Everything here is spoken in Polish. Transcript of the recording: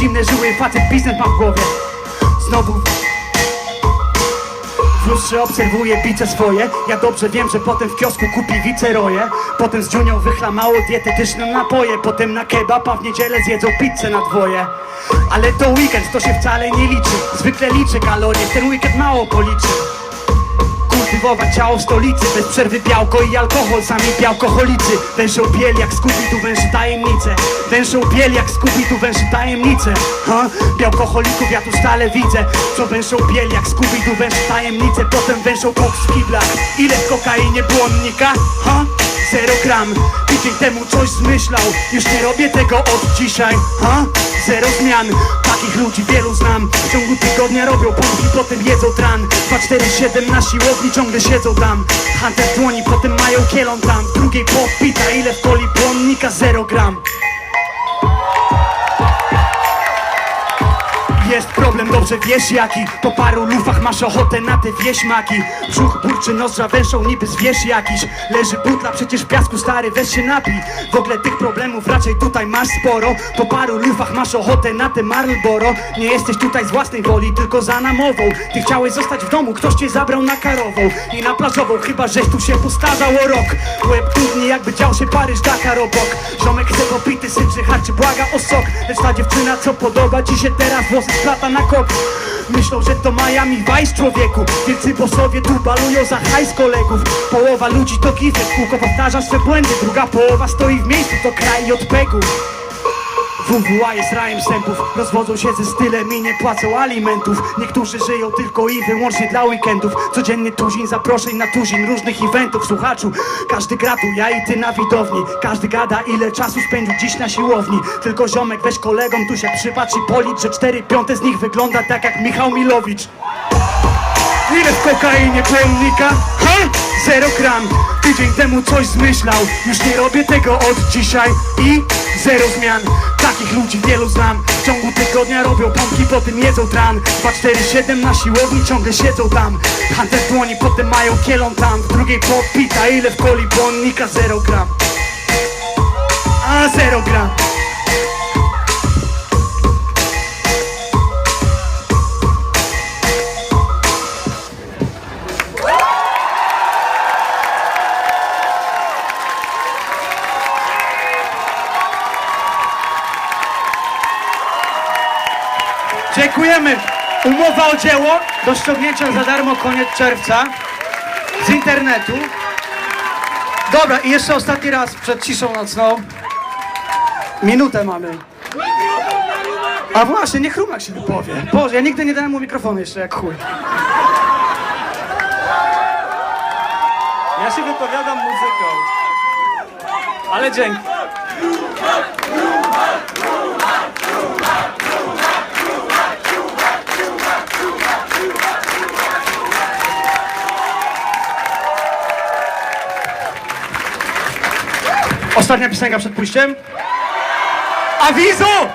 Zimne żyły, facet biznes mam w głowie. Znowu w lustrze obserwuję bice swoje. Ja dobrze wiem, że potem w kiosku kupi wiceroje. Potem z dziunią wychla mało dietetyczne napoje. Potem na kebab, a w niedzielę zjedzą pizzę na dwoje. Ale to weekend, to się wcale nie liczy. Zwykle liczy kalorie, ten weekend mało policzy Kultywować ciało w stolicy Bez przerwy białko i alkohol Sami białkoholicy. Wężą biel jak skupi tu węży tajemnice. Wężą biel jak skupi tu węży tajemnice. Ha? Białkoholików ja tu stale widzę. Co wężą biel jak skupi tu węży tajemnice. Potem wężą koks w kiblach Ile w kokainie błonnika? Ha? Zero gram Tydzień temu coś zmyślał. Już nie robię tego od dzisiaj ha? Zero zmian Takich ludzi wielu znam. W ciągu tygodnia robią pompki, potem jedzą tran. 247 na siłowni ciągle siedzą tam. Hunter dłoni, potem mają kielon tam. W drugiej popita, ile w coli błonnika? Zero gram Jest problem, dobrze wiesz jaki. Po paru lufach masz ochotę na te wieśmaki. Brzuch burczy, nozdrza węszą niby zwierz jakiś. Leży butla, przecież w piasku stary, weź się napij. W ogóle tych problemów raczej tutaj masz sporo. Po paru lufach masz ochotę na te Marlboro. Nie jesteś tutaj z własnej woli, tylko za namową. Ty chciałeś zostać w domu, ktoś cię zabrał na karową. I na plażową, chyba żeś tu się postarzał o rok. Łeb trudnie jakby dział się Paryż, Dakar obok. Ziomek chce popity, syczy, harczy, błaga o sok. Lecz ta dziewczyna, co podoba ci się teraz, włosy splata na kok Myślą, że to Miami Vice człowieku. Wielcy bossowie tu balują za hajs kolegów. Połowa ludzi to gify, w kółko powtarza swe błędy. Druga połowa stoi w miejscu, to kraj JPEG-u WWA jest rajem sępów. Rozwodzą się ze stylem i nie płacą alimentów. Niektórzy żyją tylko i wyłącznie dla weekendów. Codziennie tuzin zaproszeń na tuzin różnych eventów. Słuchaczu, każdy gra tu, ja i ty na widowni. Każdy gada ile czasu spędził dziś na siłowni. Tylko ziomek weź kolegom tu się przypatrz i policz Że cztery piąte z nich wygląda tak jak Michał Milowicz. Ile w kokainie płonnika? Ha? Zero gram. Tydzień temu coś zmyślał. Już nie robię tego od dzisiaj I zero zmian Takich ludzi wielu znam. W ciągu tygodnia robią pompki, potem jedzą tran. 247 na siłowni ciągle siedzą tam. Hunter dłoni, potem mają kielon tam. W drugiej popita Ile w coli błonnika? Zero gram. A zero gram Dziękujemy. Umowa o dzieło do ściągnięcia za darmo koniec czerwca z internetu. Dobra, i jeszcze ostatni raz przed ciszą nocną. Minutę mamy. A właśnie, niech Rumak się wypowie. Boże, ja nigdy nie dałem mu mikrofonu jeszcze jak chuj. Ja się wypowiadam muzyką. Ale dzięki. Ostatnia piosenka przed pójściem. Awizo!